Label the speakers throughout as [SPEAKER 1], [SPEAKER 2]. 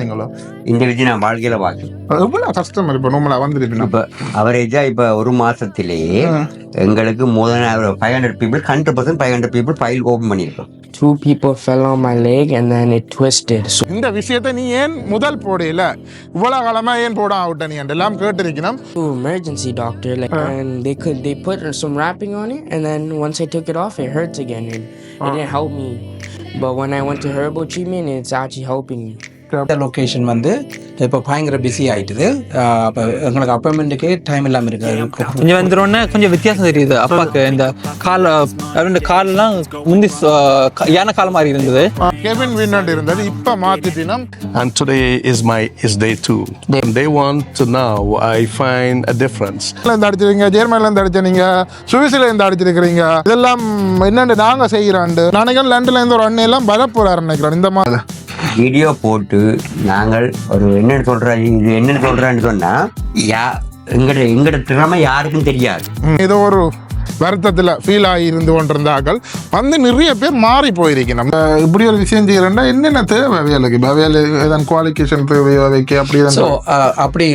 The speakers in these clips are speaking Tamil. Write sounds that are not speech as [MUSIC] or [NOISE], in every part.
[SPEAKER 1] நீங்களோ
[SPEAKER 2] இந்த விஷயம் நான் வாழ்க்கையில பார்க்கணும்
[SPEAKER 1] எவ்வளவு கஷ்டம் இப்போ நம்மளா வந்துருப்பீங்க
[SPEAKER 2] இப்ப அவரேஜா இப்ப ஒரு மாசத்திலேயே எங்களுக்கு more than five hundred people hundred percent five hundred people file open பண்ணியிருக்கோம்
[SPEAKER 3] Two people fell on my leg and then it twisted. So
[SPEAKER 1] இந்த விஷயத்தை நீ ஏன் முதல் போடையில இவ்வளவு காலமா ஏன் போட ஆவிட்ட நீ எல்லாம் கேட்டிருக்கணும்
[SPEAKER 3] to emergency doctor like and they could they put some wrapping on it and then once I took it off it hurts again and it didn't help me. But when I went to herbal treatment it's actually helping me.
[SPEAKER 4] Location வந்து இப்போ பயங்கர பிஸி ஆயிட்டுது. அப்போ எங்களுக்கு அப்பாயின்மெண்ட்டுக்கே டைம் இல்லாமல் இருக்கு
[SPEAKER 5] இங்கே வந்துடும்னா கொஞ்சம் வித்தியாசம் தெரியுது. அப்பாவுக்கு இந்த கால் ரெண்டு கால்லாம் முந்தி யானை கால் மாதிரி இருந்தது.
[SPEAKER 1] கெவின் வின்னட் இருந்தது. இப்ப மாத்திட்டினம்
[SPEAKER 6] and today is my is day two. Day one to now, I find a difference.
[SPEAKER 1] இருந்து அடிச்சிருக்கீங்க ஜெர்மன்ல இருந்து அடிச்சீங்க சுவிஸ்ல இருந்து அடிச்சிருக்கிறீங்க. இதெல்லாம் என்னண்டு நாங்க செய்யறாண்டு நினைக்கிறேன் லண்டன்ல இருந்து ஒரு அண்ணன் எல்லாம் வரப்போறாரு நினைக்கிறேன். இந்த மாதிரி
[SPEAKER 2] வீடியோ போட்டு நாங்கள் ஒரு என்னன்னு சொல்ற இது என்னன்னு சொல்றான்னு சொன்னா யா எங்கட எங்கட திறமை யாருக்கும் தெரியாது.
[SPEAKER 1] ஏதோ ஒரு வருத்தத்தில் ஃபீல் ஆகி இருந்து கொண்டிருந்தார்கள். வந்து நிறைய பேர் மாறி போயிருக்கணும் இப்படி ஒரு விஷயம் செய்யறேன்னா என்னென்ன தேவை வேலைக்கு? வேலை ஏதாவது குவாலிஃபிகேஷன் தேவையோ வைக்க அப்படி
[SPEAKER 4] அப்படி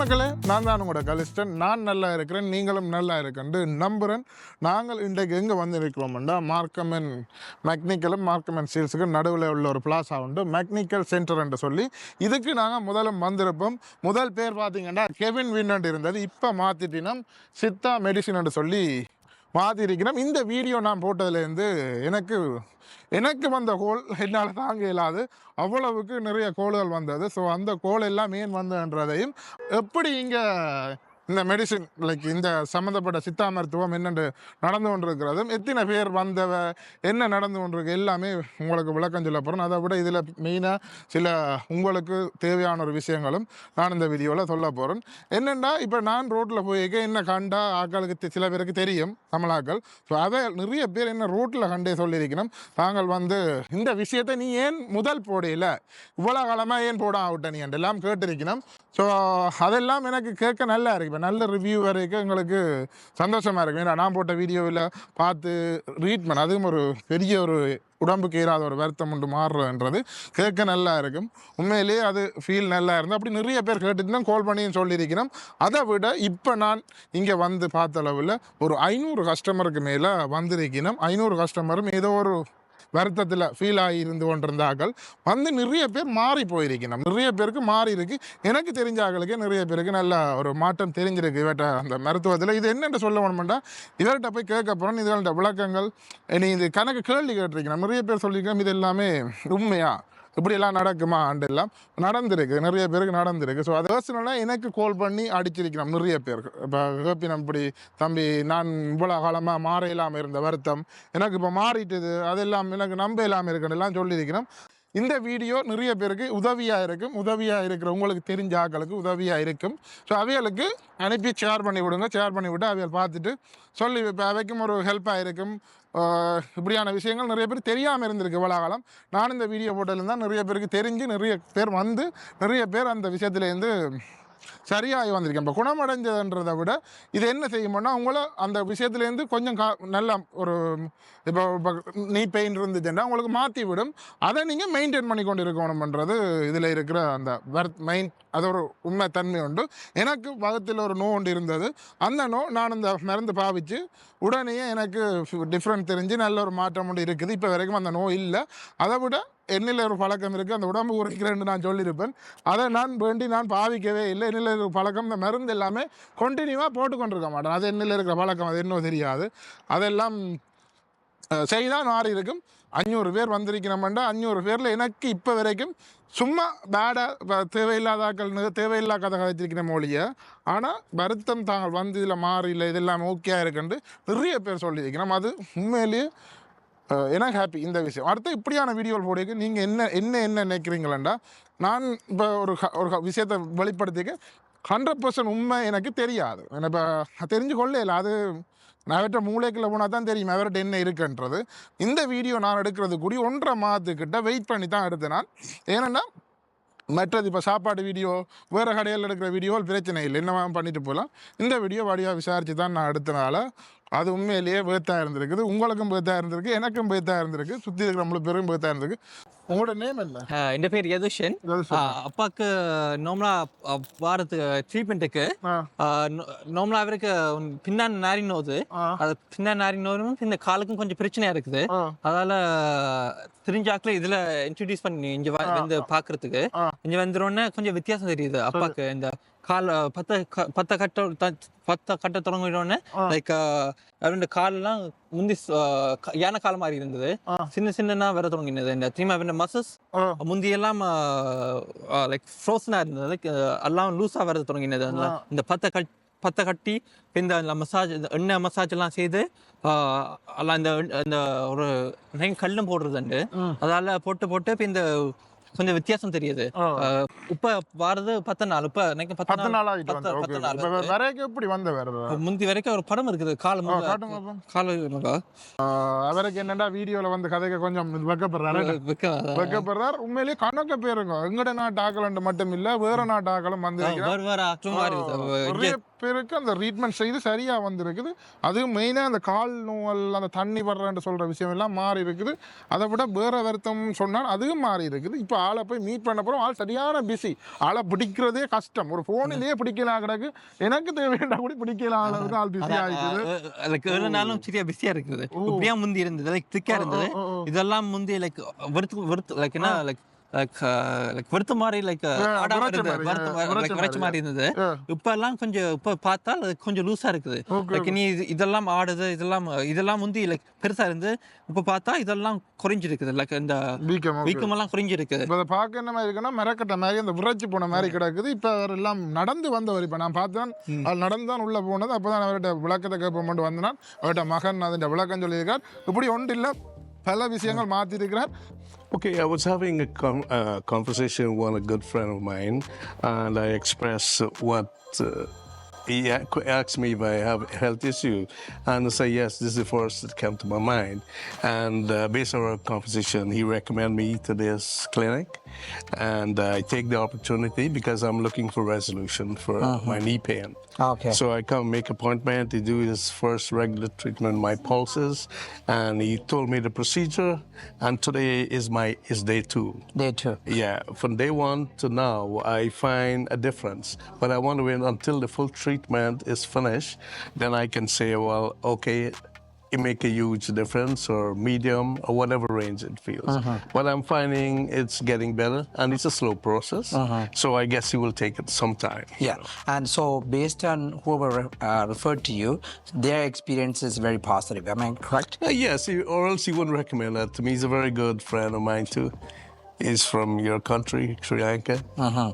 [SPEAKER 1] மக்களே நான் தான் உங்களோட கலிஸ்டன். நான் நல்லா இருக்கிறேன் நீங்களும் நல்லா இருக்கண்டு. நம்புறேன் நாங்கள் இன்றைக்கு எங்கே வந்து இருக்கிறோம்டா மார்க்கமன் மெக்னிக்கலும் மார்க்கமன் சீல்ஸுக்கு நடுவில் உள்ள ஒரு பிளாஸா உண்டு. மெக்னிக்கல் சென்டர் என்று சொல்லி இதுக்கு நாங்கள் முதல்ல வந்திருப்போம். முதல் பேர் பார்த்தீங்கன்னா கெவின் வின்னட் இருந்தது. இப்போ மாற்றிட்டினம் சித்தா மெடிசின் சொல்லி மாற்றிருக்கிறோம் இந்த வீடியோ நான் போட்டதுலேருந்து எனக்கு எனக்கு வந்த கோல் என்னால் தாங்க இயலாது. அவ்வளவுக்கு நிறைய கோள்கள் வந்தது. ஸோ அந்த கோல் எல்லாம் ஏன் வந்ததுன்றதையும் எப்படி இங்கே இந்த மெடிசின் லைக் இந்த சம்மந்தப்பட்ட சித்தா மருத்துவம் என்னென்று நடந்து கொண்டிருக்கிறதும் எத்தனை பேர் வந்தவ என்ன நடந்து கொண்டிருக்கு எல்லாமே உங்களுக்கு விளக்கம் சொல்ல போகிறோம் அதை விட இதில் மெயினாக சில உங்களுக்கு தேவையான ஒரு விஷயங்களும் நான் இந்த வீடியோவில் சொல்ல போகிறேன் என்னென்னா இப்போ நான் ரோட்டில் போயிருக்க என்ன கண்டா ஆக்களுக்கு தெ- சில பேருக்கு தெரியும் தமிழாக்கள். ஸோ அதை நிறைய பேர் என்ன ரோட்டில் கண்டே சொல்லியிருக்கணும். தாங்கள் வந்து இந்த விஷயத்தை நீ ஏன் முதல் போடையில இவ்வளோ காலமாக ஏன் போட ஆகட்ட நீ எல்லாம் கேட்டிருக்கணும். ஸோ அதெல்லாம் எனக்கு கேட்க நல்லா இருக்கு. இப்போ நல்ல ரிவ்யூ வரைக்கும் எங்களுக்கு சந்தோஷமாக இருக்கும் ஏன்னா நான் போட்ட வீடியோவில் பார்த்து ரீட் பண்ண அதுவும் ஒரு பெரிய ஒரு உடம்புக்கு ஏறாத ஒரு வருத்தம் உண்டு மாறுறதுன்றது கேட்க நல்லா இருக்கும். உண்மையிலேயே அது ஃபீல் நல்லா இருந்து அப்படி நிறைய பேர் கேட்டுட்டு தான் கால் பண்ணியும் சொல்லியிருக்கிறோம். அதை விட இப்போ நான் இங்கே வந்து பார்த்த அளவில் ஒரு ஐநூறு கஸ்டமருக்கு மேலே வந்திருக்கிறோம். ஐநூறு கஸ்டமரும் ஏதோ ஒரு வருத்தத்தில் ஃபீல் ஆகி இருந்து கொண்டிருந்தார்கள். வந்து நிறைய பேர் மாறி போயிருக்கணும் நிறைய பேருக்கு மாறி இருக்கு. எனக்கு தெரிஞ்சாக்களுக்கு நிறைய பேருக்கு நல்ல ஒரு மாற்றம் தெரிஞ்சிருக்கு. இவர்கிட்ட அந்த மருத்துவத்தில் இது என்னென்று சொல்ல வேணுமெண்டா இவர்கிட்ட போய் கேட்க போகிறோம் இதுகள்கிட்ட விளக்கங்கள். நீ இது கணக்கு கேள்வி கேட்டிருக்கணும் நிறைய பேர் சொல்லியிருக்கோம் இது எல்லாமே உண்மையாக இப்படியெல்லாம் நடக்குமா ஆண்டெல்லாம் நடந்திருக்கு. நிறைய பேருக்கு நடந்திருக்கு. ஸோ அது பர்சனலாக எனக்கு கால் பண்ணி அடிச்சிருக்கிறோம் நிறைய பேருக்கு. இப்போ கேப்பினம் இப்படி தம்பி நான் இவ்வளோ காலமாக மாற இல்லாமல் இருந்த வருத்தம். எனக்கு இப்போ மாறிட்டுது. அதெல்லாம் எனக்கு நம்ப இல்லாமல் இருக்குன்னு எல்லாம் சொல்லியிருக்கிறோம். இந்த வீடியோ நிறைய பேருக்கு உதவியாக இருக்கும். உதவியாக இருக்கிற உங்களுக்கு தெரிஞ்ச ஆட்களுக்கு உதவியாக இருக்கும். ஸோ அவைகளுக்கு அனுப்பி ஷேர் பண்ணி விடுங்க ஷேர் பண்ணி விட்டு அவைகள் பார்த்துட்டு சொல்லி இப்போ அவைக்கும் ஒரு ஹெல்ப்பாக இருக்கும். இப்படியான விஷயங்கள் நிறைய பேர் தெரியாமல் இருந்திருக்கு இவ்வளோ காலம் நான் இந்த வீடியோ போட்டதுலேருந்து தான் நிறைய பேருக்கு தெரிஞ்சு நிறைய பேர் வந்து நிறைய பேர் அந்த விஷயத்துலேருந்து சரியாகி வந்திருக்கேன். இப்போ குணமடைஞ்சதுன்றதை விட இது என்ன செய்யும்னா உங்களை அந்த விஷயத்துலேருந்து கொஞ்சம் கா நல்ல ஒரு இப்போ இப்போ நீ பெயின் இருந்துச்சுன்னா உங்களுக்கு மாற்றி விடும். அதை நீங்கள் மெயின்டைன் பண்ணி கொண்டு இருக்கணும்ன்றது இதில் இருக்கிற அந்த வர்த் மெயின் அது ஒரு உண்மை தன்மை உண்டு. எனக்கு வகத்தில் ஒரு நோ ஒன்று இருந்தது. அந்த நோ நான் அந்த மருந்து பாவிச்சு உடனே எனக்கு டிஃப்ரெண்ட் தெரிஞ்சு நல்ல ஒரு மாற்றம் ஒன்று இருக்குது. இப்போ வரைக்கும் அந்த நோய் இல்லை. அதை விட என்னில் ஒரு பழக்கம் இருக்குது அந்த உடம்பு உரைக்கிறேன்னு நான் சொல்லியிருப்பேன். அதை நான் வேண்டி நான் பாவிக்கவே இல்லை. என்னில் இருக்கிற பழக்கம் இந்த மருந்து எல்லாமே கண்டினியூவாக போட்டுக்கொண்டிருக்க மாட்டேன். அது என்னில் இருக்கிற பழக்கம் அது இன்னும் தெரியாது. அதெல்லாம் செய்தால் மாறி இருக்கும். அஞ்சூறு பேர் வந்திருக்கிறோம்டா. அஞ்சூறு பேரில் எனக்கு இப்போ வரைக்கும் சும்மா பேடாக தேவையில்லாத ஆக்கள் தேவையில்லா கதை கதைச்சிருக்கிற மொழியை ஆனால் வருத்தம் தாங்கள் வந்து இதில் மாறி இல்லை இதெல்லாம் ஓகே இருக்குன்ட்டு நிறைய பேர் சொல்லியிருக்கிறோம் அது உண்மையிலேயே எனக்கு ஹாப்பி இந்த விஷயம். அடுத்து இப்படியான வீடியோவில் போடுக்கு நீங்கள் என்ன என்ன என்ன நினைக்கிறீங்களா நான் இப்போ ஒரு ஒரு விஷயத்தை வெளிப்படுத்திக்க ஹண்ட்ரட் பர்சன்ட் உண்மை எனக்கு தெரியாது. எனக்கு இப்போ தெரிஞ்சு கொள்ளையில அது நான் அவர்கிட்ட மூளைக்குள்ளே போனால் தான் தெரியும் அவர்கிட்ட என்ன இருக்குன்றது. இந்த வீடியோ நான் எடுக்கிறது கூடி ஒன்றரை மாதத்துக்கிட்ட வெயிட் பண்ணி தான் எடுத்தேன் நான். ஏன்னா மற்றது இப்போ சாப்பாடு வீடியோ வேறு கடையில் எடுக்கிற வீடியோ பிரச்சனை இல்லை. என்னவா பண்ணிட்டு போகலாம். இந்த வீடியோ வடிவாக விசாரித்து தான் நான் எடுத்தனால அது உண்மையிலேயே பேத்தாக இருந்திருக்குது. உங்களுக்கும் பேத்தாக இருந்திருக்கு எனக்கும் பேத்தாக இருந்திருக்கு. சுற்றி இருக்கிற நம்மளுக்கு பெரும் பேத்தாக இருந்திருக்கு. உங்களோட நேம் என்ன?
[SPEAKER 5] என் பேர் யதுஷன். அப்பாவுக்கு நார்மலாக வாரத்து ட்ரீட்மெண்ட்டுக்கு
[SPEAKER 1] ஆ
[SPEAKER 5] நார்மலாக அவருக்கு பின்னாடி நாரி நோது. அது பின்னாடி நாரி நோதும் இந்த காலுக்கும் கொஞ்சம் பிரச்சனையா இருக்குது. அதால தெரிஞ்சாக்ல இதுல இன்ட்ரடியூஸ் பண்ணி இங்க வந்து பாக்குறதுக்கு. இங்க வந்துருவோன்னே கொஞ்சம் வித்தியாசம் தெரியுது. அப்பாக்கு இந்த கால் பத்த பத்த கட்ட பத்த கட்ட தொடங்கிடோன்னே லைக் அவருடைய காலெல்லாம் முந்தி யானை கால் மாதிரி இருந்தது. சின்ன சின்னனா வர தொடங்கினது. இந்த திரும்ப மசஸ்
[SPEAKER 1] ஆ.
[SPEAKER 5] முந்தி எல்லாம் லைக் ஃப்ரோசனா இருந்தது. லைக் எல்லாம் லூஸா வர தொடங்கினது. இந்த பத்த கட் பத்த கட்டி இந்த மசாஜ் இந்த எண்ணெய் மசாஜ் எல்லாம் செய்து எல்லாம் இந்த இந்த ஒரு கல்லும் போடுறதுண்டு அதால போட்டு போட்டு இப்போ இந்த கொஞ்சம் வித்தியாசம் தெரியுது. இப்ப வாரது பத்து நாள் இப்ப எனக்கு
[SPEAKER 1] பத்து நாள்
[SPEAKER 5] பத்து நாள்
[SPEAKER 1] வரைக்கும் எப்படி வந்த வேற
[SPEAKER 5] முந்தி வரைக்கும் ஒரு படம் இருக்குது கால்
[SPEAKER 1] ஆ, காட்டுங்க பாப்போம்.
[SPEAKER 5] கால்
[SPEAKER 1] அவருக்கு என்னடா வீடியோல வந்து கதைக்க கொஞ்சம் வெக்கப்படுறாரு? வெக்கப்படுறார். உண்மையிலேயே கணக்க பேருங்க. எங்கட நாட்டு ஆக்கலண்டு மட்டும் இல்ல வேற நாட்டு ஆக்களும் வந்து
[SPEAKER 5] வேறு வேறு
[SPEAKER 1] பேருக்கு அந்த ட்ரீட்மெண்ட் செய்து சரியா வந்திருக்குது. அதுவும் மெயினா அந்த கால் நோவல் அந்த தண்ணி படுறேன்னு சொல்ற விஷயம் எல்லாம் மாறி இருக்குது. அதை விட வேற வருத்தம் சொன்னால் அதுவும் மாறி இருக்குது. இப்போ ஆளை போய் மீட் பண்ண போறோம். ஆள் சரியான பிஸி ஆளை பிடிக்கிறதே கஷ்டம். ஒரு போனிலேயே பிடிக்கலாம் கிடக்கு. எனக்கு தேவையான கூட பிடிக்கலாம் அளவுக்கு ஆள் பிஸி ஆகிக்குது
[SPEAKER 5] லைக் ஏழு நாளும் சரியா பிஸியா இருக்குது. இப்படியா முந்தி இருந்தது. லைக் திக்கா இருந்தது. இதெல்லாம் முந்தி லைக் வெறுத்து வெறுத்து லைக் என்ன லைக் லைக் லைக் வெறுத்த மாதிரி லைக் ஆடாம
[SPEAKER 1] விரச்ச மாதிரி,
[SPEAKER 5] இருந்தது. இப்ப எல்லாம் கொஞ்சம் இப்ப பார்த்தா கொஞ்சம் லூசா இருக்குது. லைக் நீ இது- இதெல்லாம் ஆடுது இதெல்லாம் இதெல்லாம் முந்தி லைக் பெருசா இருந்து இப்ப பார்த்தா இதெல்லாம் குறைஞ்சிருக்குது. லைக் இந்த
[SPEAKER 1] வீக்கம்
[SPEAKER 5] எல்லாம் குறைஞ்சிருக்குது
[SPEAKER 1] இப்போ பார்க்க என்ன மாதிரி இருக்குன்னா மரக்கட்டை மாதிரி அந்த விரைச்சி போன மாதிரி கிடக்குது. இப்போ அவர் எல்லாம் நடந்து வந்தவர். இப்போ நான் பார்த்தேன் அவர் நடந்து தான் உள்ளே போனது. அப்போ தான் அவர்கிட்ட விளக்கத்தை கேட்போம் கொண்டு வந்தனால் அவர்கிட்ட மகன் அதன் விளக்கம் சொல்லியிருக்கார். இப்படி ஒன்று இல்லை பல விஷயங்கள் மாற்றிருக்கிறார்
[SPEAKER 6] Okay, I was having a uh, conversation with a good friend of mine, and I expressed what uh, he asked me if I have health issue, and I say yes. This is the first that came to my mind, and uh, based on our conversation, he recommended me to this clinic, and I take the opportunity because I'm looking for resolution for mm-hmm. my knee pain.
[SPEAKER 4] Ah, okay.
[SPEAKER 6] So I come make appointment to do his first regular treatment, my pulses, and he told me the procedure. And today is my is day two.
[SPEAKER 4] Day two.
[SPEAKER 6] Yeah, from day one to now, I find a difference. But I want to wait until the full treatment is finished. Then I can say, well, okay, it make a huge difference or medium or whatever range it feels. But I'm finding it's getting better and it's a slow process. So I guess it will take it some time.
[SPEAKER 4] Yeah, and so based on whoever uh, referred to you, their experience is very positive. Am I correct?
[SPEAKER 6] Uh, yes, or else he wouldn't recommend that to me. He's a very good friend of mine too. He's from your country, Sri Lanka.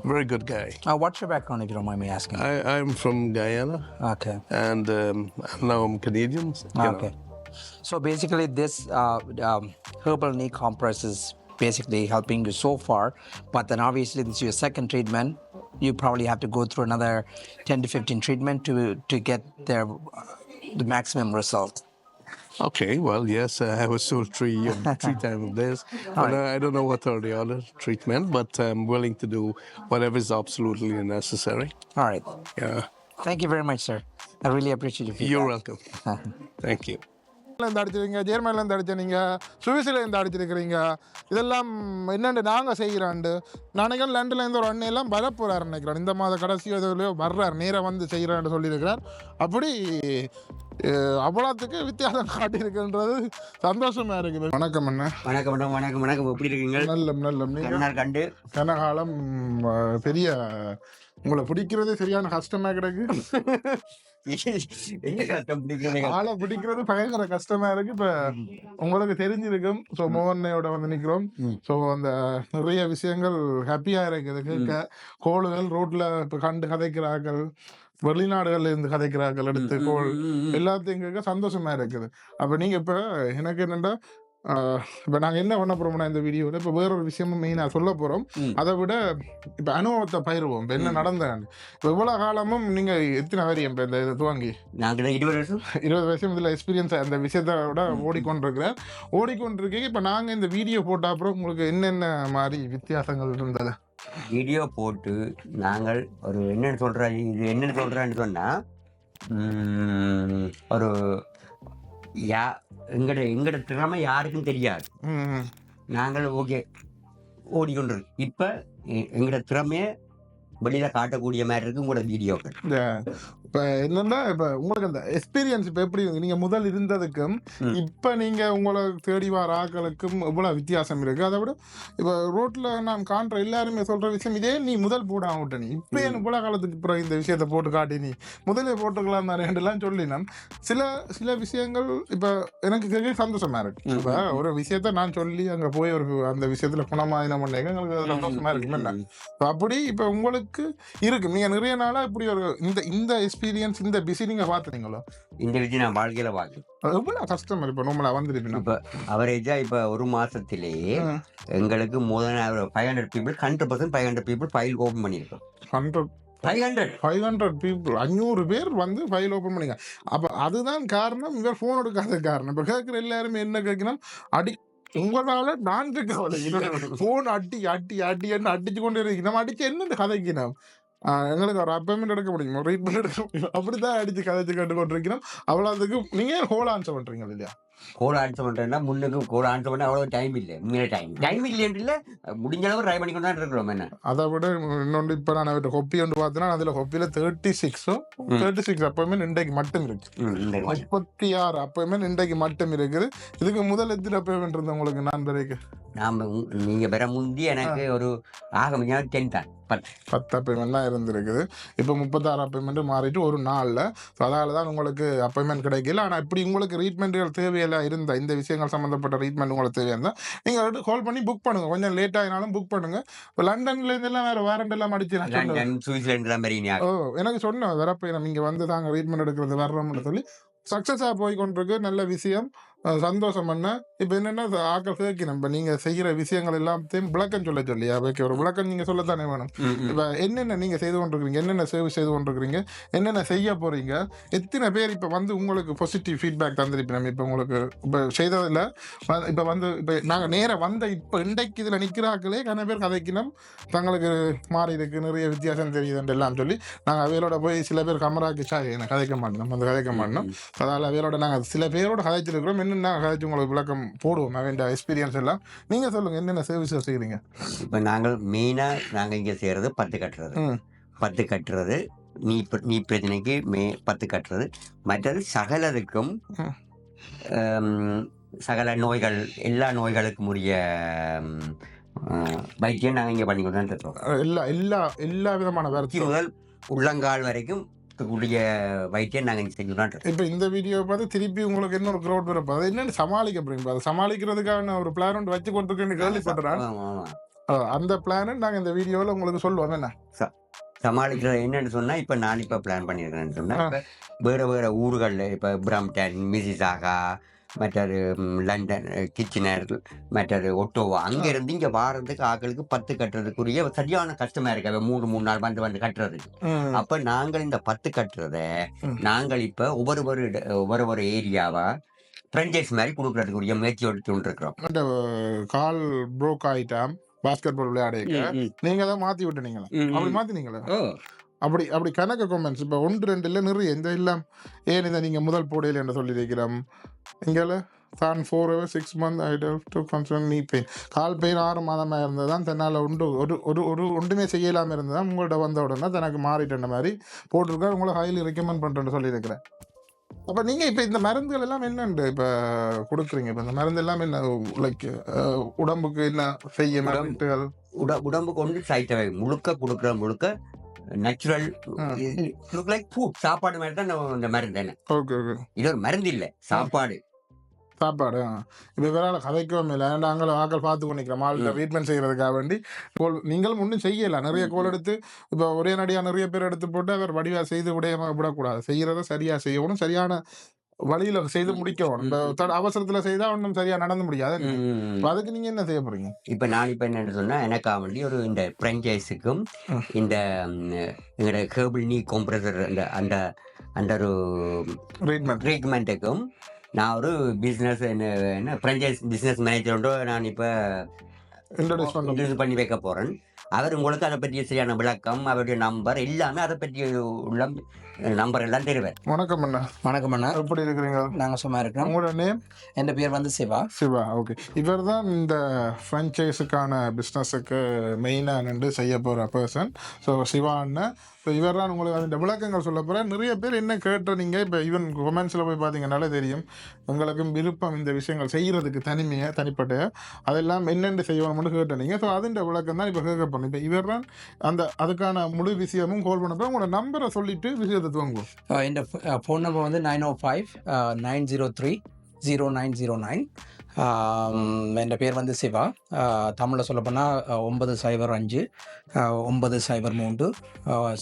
[SPEAKER 6] Very good guy.
[SPEAKER 4] Uh, what's your background, if you don't mind me asking?
[SPEAKER 6] I, I'm from Guyana,
[SPEAKER 4] okay.
[SPEAKER 6] and um, now I'm Canadian. you know.
[SPEAKER 4] So basically, this uh, um, herbal knee compress is basically helping you so far. But then obviously, this is your second treatment. You probably have to go through another 10 to 15 treatment to to get their uh, the maximum result.
[SPEAKER 6] Okay, well, yes, uh, I was told three uh, [LAUGHS] three times of this, but uh, I don't know what are the other treatment. But I'm willing to do whatever is absolutely necessary.
[SPEAKER 4] All right.
[SPEAKER 6] Yeah,
[SPEAKER 4] Thank you very much, sir. I really appreciate your feedback.
[SPEAKER 6] you're welcome. [LAUGHS] Thank you.
[SPEAKER 1] இருந்து அடிச்சிருக்கீங்க ஜெர்மனில இருந்து அடிச்ச நீங்க சுவிஸ்ல இருந்து அடிச்சிருக்கிறீங்க இதெல்லாம் என்னண்டு நாங்க செய்கிறாண்டு நாளைக்கு லண்டன்ல இருந்து ஒரு அண்ணன் எல்லாம் வர போறாரு நினைக்கிறேன். இந்த மாத கடைசி இதுலயோ வர்றார் நேரா வந்து செய்கிறான்னு சொல்லியிருக்கிறார். அப்படி அவ்வளோத்துக்கு வித்தியாசம் காட்டியிருக்குன்றது சந்தோஷமா இருக்குது. வணக்கம் அண்ணா.
[SPEAKER 2] வணக்கம் வணக்கம் வணக்கம் வணக்கம். எப்படி இருக்கீங்க?
[SPEAKER 1] நல்ல நல்ல நீங்க?
[SPEAKER 2] கண்ணார் கண்டு.
[SPEAKER 1] கனகாலம் பெரிய உங்களை பிடிக்கிறது சரியான கஷ்டமா கிடக்கு.
[SPEAKER 2] என்ன
[SPEAKER 1] ஆளை பிடிக்கிறது பயங்கர கஷ்டமா இருக்கு. இப்ப உங்களுக்கு தெரிஞ்சிருக்கும். ஸோ மோகனையோட வந்து நிக்கிறோம். ஸோ அந்த நிறைய விஷயங்கள் ஹாப்பியா இருக்குது. கேட்க கோளுகள் ரோட்ல இப்ப கண்டு கதைக்கிறார்கள். வெளிநாடுகள்ல இருந்து கதைக்கிறார்கள் எடுத்து கோள். எல்லாத்தையும் கேட்க சந்தோஷமா இருக்குது. அப்ப நீங்க இப்ப எனக்கு என்னன்னா ஆஹ், இப்ப நாங்க என்ன பண்ண போறோம்னா இந்த வீடியோல இப்ப வேற ஒரு விஷயமும் மெயினா சொல்ல போறோம். அதை விட இப்ப அனுபவத்தை பயிர்வோம். இப்ப என்ன நடந்தாண்டு இப்ப இவ்வளவு காலமும் நீங்க எத்தனை வரையும் இப்ப இந்த இதை துவங்கி?
[SPEAKER 2] நாங்கள் இருபது வருஷம்.
[SPEAKER 1] இருபது வருஷம் இதில் எக்ஸ்பீரியன்ஸ் அந்த விஷயத்தோட ஓடிக்கொண்டிருக்கிறேன் ஓடிக்கொண்டிருக்கீங்க இப்போ நாங்கள் இந்த வீடியோ போட்ட அப்புறம் உங்களுக்கு என்னென்ன மாதிரி வித்தியாசங்கள் இருந்தது?
[SPEAKER 2] வீடியோ போட்டு நாங்கள் ஒரு என்னென்னு சொல்கிறா இது என்னென்னு சொல்கிறான்னு சொன்னால் ஒரு யா எங்கட எங்கட திறமை யாருக்கும் தெரியாது. நாங்கள் ஓகே ஓடிக்கொண்டு இப்போ எங்கட திறமையை வெளியில காட்டக்கூடிய மாதிரி இருக்கு உங்களோட வீடியோக்கள்.
[SPEAKER 1] இப்ப என்னன்னா இப்ப உங்களுக்கு அந்த எக்ஸ்பீரியன்ஸ் இப்ப எப்படி நீங்க முதல் இருந்ததுக்கும். இப்ப நீங்க உங்களை தேடி வர ஆட்களுக்கும் இவ்வளவு வித்தியாசம் இருக்கு. அதை விட இப்ப ரோட்ல நான் காண்ற எல்லாருமே சொல்ற விஷயம் இதே நீ முதல் போட விட்ட நீ. இப்ப என் இவ்வளவு காலத்துக்கு பிறகு இந்த விஷயத்த போட்டு காட்டி நீ? முதலே போட்டுக்கலாம் ரெண்டுலாம் சொல்லி நான் சில சில விஷயங்கள் இப்ப எனக்கு கேட்க சந்தோஷமா இருக்கு.
[SPEAKER 2] ம்.
[SPEAKER 1] இப்ப ஒரு விஷயத்த நான் சொல்லி அங்க போய் ஒரு அந்த விஷயத்துல குணமாயினம் பண்ணேங்க எங்களுக்கு அது சந்தோஷமா இருக்கு என்ன இப்ப அப்படி இப்ப உங்களுக்கு இருக்கு. நீங்க நிறைய நாளா இப்படி ஒரு இந்த இந்த எக்ஸ்பீரியன்ஸ் இந்த பிஸி நீங்க பாத்துறீங்களோ?
[SPEAKER 2] இந்த விஷயம் நான் வாழ்க்கையில பார்க்கணும்
[SPEAKER 1] எவ்வளவு கஷ்டம் இப்ப நம்மள வந்துருப்பீங்க
[SPEAKER 2] இப்போ அவரேஜா இப்போ ஒரு மாசத்திலேயே. எங்களுக்கு முதல் five hundred people hundred percent five hundred people file open பண்ணியிருக்கோம்.
[SPEAKER 1] Hundred
[SPEAKER 2] five hundred
[SPEAKER 1] five hundred people அஞ்சூறு பேர் வந்து ஃபைல் ஓப்பன் பண்ணிங்க. அப்ப அதுதான் காரணம் இவர் ஃபோன் எடுக்காத காரணம். இப்ப கேட்குற எல்லாருமே என்ன கேட்கணும்? அடி உங்களால நான்கு கவலை ஃபோன் [LAUGHS] அட்டி அட்டி அட்டி என்ன அடிச்சு கொண்டு இருக்கு. நம்ம அடிச்சு என்ன கதைக்கணும்? ஆஹ் எங்களுக்கு ஒரு அப்பாயின்மெண்ட் எடுக்க முடியுமா? ட்ரீட்மெண்ட் எடுக்க முடியும்? அப்படிதான் அடிச்சு கதைச்சு கேட்டு கொண்டிருக்கிறோம் அவ்வளோத்துக்கு நீங்கள் ஹோல் ஆன்சர் பண்ணுறீங்க இல்லையா
[SPEAKER 2] கோல் ஆன்சர் பண்ணுறேன்னா முன்னுக்கு கோல் ஆன்சர் பண்ண அவ்வளோ டைம் இல்லை. உண்மையில டைம் டைம் இல்லைன்னு இல்லை முடிஞ்ச அளவு ட்ரை பண்ணிக்கொண்டு தான் இருக்கிறோம் என்ன.
[SPEAKER 1] அதை விட இன்னொன்று இப்போ நான் கொப்பி ஒன்று பார்த்தேன்னா அதில் கொப்பியில் தேர்ட்டி சிக்ஸும். தேர்ட்டி சிக்ஸ் அப்பாயின்மெண்ட் இன்றைக்கு மட்டும் இருக்கு. முப்பத்தி ஆறு அப்பாயின்மெண்ட் இன்றைக்கு மட்டும் இருக்குது. இதுக்கு முதல் எத்தனை அப்பாயின்மெண்ட் இருந்தது உங்களுக்கு நான் வரைக்கும்?
[SPEAKER 2] நாம உ- நீங்க பெற முந்தி எனக்கு ஒரு ஆக முடியாது டென் தான். பத்து
[SPEAKER 1] பத்து அப்பாயின்மெண்ட் தான் இருந்திருக்குது. இப்போ முப்பத்தாறு அப்பாயின்மெண்ட் மாறிட்டு ஒரு நாளில். ஸோ அதால தான் உங்களுக்கு அப்பாயின்மெண்ட் கிடைக்கல. ஆனால் இப்படி உங்களுக்கு ட்ரீட்மெண்ட்டுகள் தேவையெல்லாம் இருந்தால் இந்த விஷயங்கள் சம்மந்தப்பட்ட ட்ரீட்மெண்ட் உங்களுக்கு தேவையாக இருந்தால் நீங்கள் கால் பண்ணி புக் பண்ணுங்க. கொஞ்சம் லேட் ஆகினாலும் புக் பண்ணுங்க. இப்போ லண்டன்ல இருந்தெல்லாம் வேறு வாரண்ட் எல்லாம் அடிச்சு நான் சொன்னேன். ஓ எனக்கு சொன்னேன். வரப்ப நம்ம இங்கே வந்து தாங்க ட்ரீட்மெண்ட் எடுக்கிறது வர்றோம்னு சொல்லி. சக்ஸஸாக போய் கொண்டிருக்கு நல்ல விஷயம். சந்தோஷம் பண்ண. இப்போ என்னென்னா ஆக்கள் கேட்கணும் இப்போ நீங்கள் செய்கிற விஷயங்கள் எல்லாத்தையும் விளக்கம் சொல்ல சொல்லியா ஓகே ஒரு விளக்கம் நீங்கள் சொல்லத்தானே வேணும். இப்போ என்னென்ன நீங்கள் செய்து கொண்டிருக்கிறீங்க? என்னென்ன சர்வீஸ் செய்து கொண்டிருக்கிறீங்க? என்னென்ன செய்ய போகிறீங்க எத்தனை பேர் இப்போ வந்து உங்களுக்கு பாசிட்டிவ் ஃபீட்பேக் தந்திருப்போம் இப்போ உங்களுக்கு இப்போ செய்ததில் இப்போ வந்து இப்போ நாங்கள் நேராக வந்த இப்போ இன்றைக்கு இதில் நிற்கிறாக்களே கன பேர் கதைக்கணும். தங்களுக்கு மாறி இருக்கு நிறைய வித்தியாசம் தெரியுதுன்னு எல்லாம் சொல்லி நாங்கள் அவையோட போய் சில பேர் கமராக்கு சாய் எனக்கு கதைக்க மாட்டோம் நம்ம அந்த கதைக்க மாட்டோம். அதால் அவையோட நாங்கள் சில பேரோட கதைச்சிருக்கிறோம். கதைச்சு உங்களுக்கு விளக்கம் போடுவோம்? அவன் எக்ஸ்பீரியன்ஸ் எல்லாம். நீங்கள் சொல்லுங்கள் என்னென்ன சர்வீஸஸ் செய்கிறீங்க
[SPEAKER 2] இப்போ நாங்கள் மெயினாக நாங்கள் இங்கே செய்கிறது பத்து கட்டுறது. பத்து கட்டுறது நீ நீ பிரச்சனைக்கு மே பத்து கட்டுறது. மற்றது சகலருக்கும் சகல நோய்கள் எல்லா நோய்களுக்கும் உரிய வைத்தியம் நாங்கள் இங்கே பண்ணி கொண்டு இருக்கோம்
[SPEAKER 1] எல்லா எல்லா எல்லா விதமான
[SPEAKER 2] முதல் உள்ளங்கால் வரைக்கும் இருக்கக்கூடிய வைத்தியம் நாங்கள் இங்கே செஞ்சு தான் இருக்கோம்
[SPEAKER 1] இப்போ இந்த வீடியோ பார்த்து திருப்பி உங்களுக்கு இன்னொரு க்ரௌட் வரப்போ அது என்னன்னு சமாளிக்க போறீங்க அதை சமாளிக்கிறதுக்கான ஒரு பிளான் ஒன்று வச்சு கொடுத்துருக்கேன்னு
[SPEAKER 2] ஆமா.
[SPEAKER 1] அந்த பிளானை நாங்கள் இந்த வீடியோவில் உங்களுக்கு சொல்லுவோம் என்ன
[SPEAKER 2] சமாளிக்கிறது என்னன்னு சொன்னா இப்ப நான் இப்ப பிளான் பண்ணியிருக்கேன்னு சொன்னா
[SPEAKER 1] ஆ.
[SPEAKER 2] இப்ப வேற வேற ஊர்கள்ல இப்ப பிரம்டன் மிசிசாகா மற்றது லண்டன் கிச்சினர் மற்றது ஒட்டோவா. அங்க இருந்து இங்க வாரத்துக்கு ஆட்களுக்கு பத்து கட்டுறதுக்குரிய சரியான கஷ்டமா இருக்கு. மூணு மூணு நாள் வந்து வந்து கட்டுறதுக்கு. அப்ப நாங்கள் இந்த பத்து கட்டுறத. நாங்கள் இப்ப ஒவ்வொரு ஒரு ஒவ்வொரு ஒரு ஏரியாவா பிரான்ச்சைஸ் மாதிரி கொடுக்கறதுக்குரிய முயற்சி எடுத்து கொண்டிருக்கிறோம்.
[SPEAKER 1] அந்த கால் ப்ரோக் ஆயிட்டாம். பாஸ்கெட் பால் விளையாடுங்க நீங்க தான் மாத்தி விட்டுனீங்களா? அப்படி மாத்தினீங்களா? அப்படி அப்படி கணக்கு கமெண்ட்ஸ் இப்போ ஒன்று ரெண்டு இல்லை நிறைய. இந்த எல்லாம் ஏன் இதை நீங்கள் முதல் போடையில் என்று சொல்லியிருக்கிறோம்? இங்கே தான் four hour six month idle to concern knee pain call pain ஆறு மாதமாக இருந்தது தான் தன்னால் உண்டு ஒரு ஒரு ஒரு ஒன்றுமே செய்யலாமல் இருந்தது தான் உங்கள்கிட்ட வந்த உடனே தனக்கு மாறிட்ட மாதிரி போட்டிருக்காரு. உங்களை ஹைலி ரெக்கமெண்ட் பண்ணுறேன்னு சொல்லியிருக்கிறேன். அப்போ நீங்கள் இப்போ இந்த மருந்துகள் எல்லாம் என்னண்டு இப்போ கொடுக்குறீங்க? இப்போ இந்த மருந்து எல்லாம் என்ன லைக் உடம்புக்கு என்ன செய்ய மருந்துகள்
[SPEAKER 2] உட உடம்பு கொண்டு சைட்டவை முழுக்க கொடுக்குற முழுக்க நேச்சுரல் லுக் லைக் ஃபுட் சாப்பாடு மாதிரி தான் இந்த- மருந்து என்ன?
[SPEAKER 1] ஓகே ஓகே
[SPEAKER 2] இது ஒரு மருந்து இல்லை சாப்பாடு.
[SPEAKER 1] சாப்பாடு இப்போ வேற கதைக்கவும் இல்லை. நாங்கள் ஆக்கள் பார்த்து பண்ணிக்கிறோம் ஆள் ட்ரீட்மெண்ட் செய்கிறதுக்காக வேண்டி கோல் நீங்களும் ஒன்றும் செய்யலாம் நிறைய கோல் எடுத்து இப்போ ஒரே நடியாக நிறைய பேர் எடுத்து போட்டு அவர் வடிவாக செய்து விடையமாக விடக்கூடாது செய்கிறத சரியாக செய்யணும். சரியான வழியில் செய்து முடிக்கணும் இந்த அவசரத்தில் செய்தால் ஒன்றும் சரியாக நடந்து முடியாது. அதுக்கு நீங்கள் என்ன செய்ய போகிறீங்க
[SPEAKER 2] இப்போ நான் இப்போ என்னன்னு சொன்னா எனக்கா வேண்டி ஒரு இந்த ஃப்ரெஞ்சைஸுக்கும் இந்த எங்களோட கேபிள் நீ கம்ப்ரஸர் அந்த அந்த அந்த ஒரு
[SPEAKER 1] ட்ரீட்மெண்ட்
[SPEAKER 2] ட்ரீட்மெண்ட்டுக்கும் நான் ஒரு பிஸ்னஸ் என்ன என்ன ஃப்ரெஞ்சைஸ் பிஸ்னஸ் மேனேஜரோட நான் இப்போ
[SPEAKER 1] இன்ட்ரடியூஸ் பண்ண
[SPEAKER 2] இன்ட்ரடியூஸ் பண்ணி வைக்க போகிறேன் அவர் உங்களுக்கு அதை பற்றிய சரியான விளக்கம் அவருடைய நம்பர் எல்லாமே அதை பற்றிய உள்ள நம்பர் எல்லாம் தருவார்.
[SPEAKER 1] வணக்கம் அண்ணா.
[SPEAKER 4] வணக்கம் அண்ணா.
[SPEAKER 1] எப்படி இருக்கிறீங்க?
[SPEAKER 4] நாங்கள் சும்மா இருக்கிறோம்.
[SPEAKER 1] உங்களோட நேம்
[SPEAKER 4] என் பேர் வந்து சிவா.
[SPEAKER 1] சிவா ஓகே இவர் தான் இந்த ஃப்ரான்ச்சைஸுக்கான பிஸ்னஸுக்கு மெயினாக நின்று செய்ய போகிற பர்சன் ஸோ சிவா அண்ணன் ஸோ இவர் தான் உங்களுக்கு அந்த விளக்கங்கள் சொல்ல போகிறேன் நிறைய பேர் என்ன கேட்ட நீங்கள் இப்போ ஈவன் கொமெண்ட்ஸில் போய் பார்த்தீங்கன்னாலே தெரியும். உங்களுக்கும் விருப்பம் இந்த விஷயங்கள் செய்கிறதுக்கு தனிமையாக தனிப்பட்ட அதெல்லாம் என்னென்று செய்யணும்னு கேட்டீங்க ஸோ அதுன்ற விளக்கம் தான் இப்போ கேட்க போகணும் இப்போ இவர் தான் அந்த அதுக்கான முழு விஷயமும் கால் பண்ணப்போ உங்களோட நம்பரை சொல்லிட்டு விஷயத்தை துவங்குவோம்.
[SPEAKER 4] இந்த ஃபோன் நம்பர் வந்து nine o five nine zero three zero nine zero nine என் பேர் வந்து சிவா. தமிழில் சொல்லப்போனால் ஒன்பது சைபர் அஞ்சு ஒன்பது சைபர் மூன்று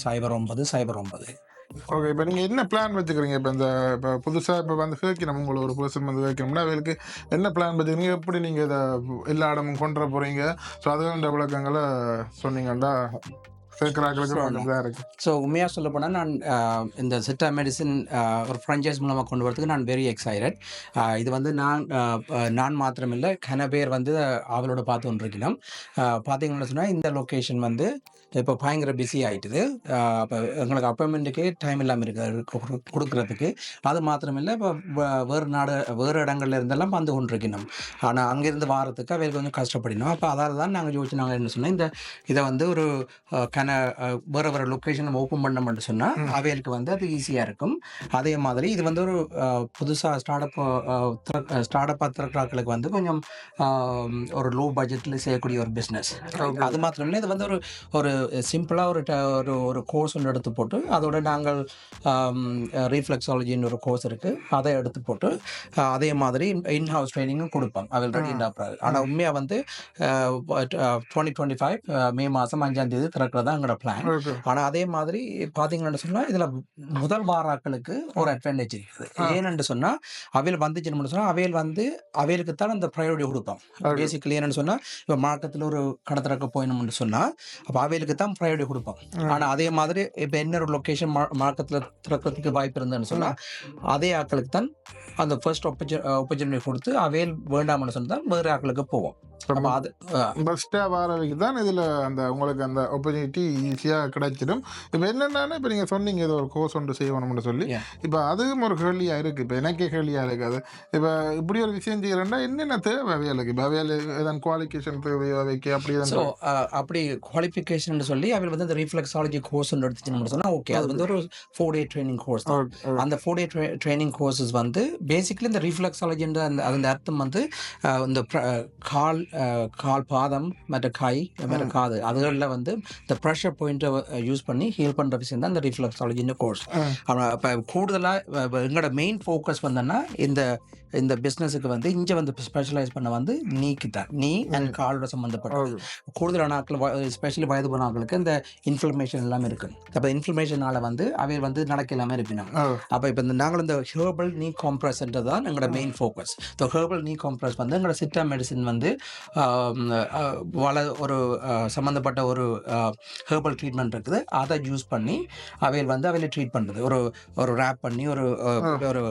[SPEAKER 4] சைபர் ஒன்பது சைபர் ஒன்பது.
[SPEAKER 1] ஓகே இப்போ நீங்கள் என்ன பிளான் வச்சுக்கிறீங்க? இப்போ இந்த இப்போ புதுசாக இப்போ வந்து கேட்கணும் உங்களை ஒரு பர்சன் வந்து கேட்கணும்னா அவங்களுக்கு என்ன பிளான் வச்சுக்கிறீங்க? எப்படி நீங்கள் இதை எல்லா இடமும் கொண்டு வர போகிறீங்க ஸோ அதுவும் விளக்கங்களை சொன்னீங்கன்னா
[SPEAKER 4] ஸோ உண்மையாக சொல்ல போனால் நான் இந்த சிட்டா மெடிசின் ஒரு ஃப்ரான்ச்சைஸ் மூலமாக கொண்டு வரதுக்கு நான் வெரி எக்ஸைட்டட் இது வந்து நான் நான் மாத்திரமில்லை கன பேர் வந்து அவளோட பார்த்து கொண்டிருக்கணும் பார்த்தீங்கன்னு சொன்னால் இந்த லொக்கேஷன் வந்து இப்போ பயங்கர பிஸி ஆகிட்டுது அப்போ எங்களுக்கு அப்பாயின்மெண்ட்டுக்கே டைம் இல்லாமல் இருக்கு. கொடுக்குறதுக்கு. அது மாத்திரமில்லை இப்போ வேறு நாடு வேறு இடங்கள்ல இருந்தெல்லாம் வந்து கொண்டிருக்கணும். ஆனால் அங்கேருந்து வாரத்துக்கு அவைகளுக்கு கொஞ்சம் கஷ்டப்படணும். அப்போ அதால் தான் நாங்கள் யோசிச்சு நாங்கள் என்ன சொன்னோம் இந்த இதை வந்து ஒரு கன வேறு வேறு லொக்கேஷன் ஓப்பன் பண்ணோம்னு சொன்னால் அவைகளுக்கு வந்து அது ஈஸியாக இருக்கும். அதே மாதிரி இது வந்து ஒரு புதுசாக ஸ்டார்ட் அப் ஸ்டார்ட் அப் திறக்கிறாக்களுக்கு வந்து கொஞ்சம் ஒரு லோ பட்ஜெட்டில் செய்யக்கூடிய ஒரு பிஸ்னஸ் அது மாத்திரம் இல்லை இது வந்து ஒரு ஒரு சிம்பிளாக ஒரு ஒரு ஒரு கோர்ஸ் ஒன்று எடுத்து போட்டு அதோட நாங்கள் ரீஃப்ளெக்ஸாலஜின்னு ஒரு கோர்ஸ் இருக்குது அதை எடுத்து போட்டு அதே மாதிரி இன் ஹவுஸ் ட்ரைனிங்கும் கொடுப்போம். அவள் ரெடி ஆனால் உண்மையாக வந்து டுவெண்ட்டி டுவெண்ட்டி ஃபைவ் மே மாதம் அஞ்சாம் தேதி திறக்கிறதா எங்களோட பிளான் ஆனால் அதே மாதிரி பார்த்தீங்கன்னு சொன்னால் இதில் முதல் வாராக்களுக்கு ஒரு அட்வான்டேஜ் இருக்குது. ஏன்னு சொன்னால் அவையில் வந்துச்சுன்னு சொன்னால் அவையில் வந்து அவைகளுக்கு தான் அந்த ப்ரையாரிட்டி கொடுப்போம். பேசிக்கலி என்னன்னு சொன்னால் இப்போ மார்க்கெட்டில் ஒரு கடை திறக்க போயணும்னு சொன்னால் அப்போ அவைகளுக்கு தான் ப்ரையாரிட்டி கொடுப்போம். ஆனால் அதே மாதிரி இப்போ என்ன ஒரு லொக்கேஷன் மார்க்கெட்டில் திறக்கிறதுக்கு வாய்ப்பு இருந்ததுன்னு சொன்னால் அதே ஆட்களுக்கு தான் அந்த ஃபர்ஸ்ட் ஆப்பர்ச்சு ஆப்பர்ச்சுனிட்டி கொடுத்து அவையில் வேண்டாம்னு சொன்னால் வேறு ஆட்களுக்கு போவோம்.
[SPEAKER 1] பெஸ்ட்டாக வரவைக்கு தான் இதில் அந்த உங்களுக்கு அந்த ஆப்பர்ச்சுனிட்டி ஈஸியாக கிடைச்சிடும். இப்போ என்னென்னா இப்போ நீங்கள் சொன்னீங்க ஏதோ ஒரு கோர்ஸ் ஒன்று செய்யணும்னு சொல்லி. இப்போ அதுவும் ஒரு கேள்வியாக இருக்குது இப்போ எனக்கே கேள்வியாக இருக்குது இப்போ இப்படி ஒரு விஷயம் செய்கிறேன்னா என்னென்ன தேவை அவைகளுக்கு இப்போ அவையில் ஏதாவது குவாலிஃபிகேஷன் தேவையோ அவைக்கு அப்படி
[SPEAKER 4] ஸோ அப்படி குவாலிஃபிகேஷன் சொல்லி அவள் வந்து இந்த ரீஃப்ளெக்ஸாலஜி கோர்ஸ் ஒன்று எடுத்துச்சுன்னு சொன்னால் ஓகே அது வந்து ஒரு ஃபோர் டே ட்ரைனிங் கோர்ஸ் அந்த ஃபோர் டே ட்ரைனிங் கோர்சஸ் வந்து பேசிக்கலி இந்த ரிஃப்ளெக்ஸாலஜின்ற அந்த அதன் அர்த்தம் வந்து இந்த கால் கால் பாதம் மற்ற கை மற்ற காது அதுகளில் வந்து இந்த ப்ரெஷர் பாயிண்ட்டை யூஸ் பண்ணி ஹீல் பண்ணுற விஷயம் தான் இந்த ரிஃப்ளெக்ஸாலஜின்ற கோர்ஸ் இப்போ கூடுதலாக எங்களோட மெயின் ஃபோக்கஸ் வந்தோன்னா இந்த இந்த பிஸ்னஸுக்கு வந்து இங்கே வந்து ஸ்பெஷலைஸ் பண்ண வந்து நீக்கு தான் நீ அண்ட் காலோட சம்மந்தப்பட்டது கூடுதலான ஆட்கள் ஸ்பெஷலி வயது போன ஆட்களுக்கு இந்த இன்ஃப்ளமேஷன் எல்லாமே இருக்கு. அப்போ இன்ஃப்ளமேஷனால வந்து அவை வந்து நடக்க இல்லாமல் இருப்பினாங்க அப்போ இப்போ இந்த நாங்கள் இந்த ஹேர்பல் நீ காம்ப்ரஸ்ன்றது தான் எங்களோட main focus so herbal knee compress வந்து எங்களோட சிட்டா மெடிசின் வந்து வள ஒரு சம்மந்தப்பட்ட ஒரு ஹேர்பல் ட்ரீட்மெண்ட் இருக்குது. அதை யூஸ் பண்ணி அவையில் வந்து அவையில் ட்ரீட் பண்ணுறது ஒரு ஒரு ரேப் பண்ணி ஒரு ஒரு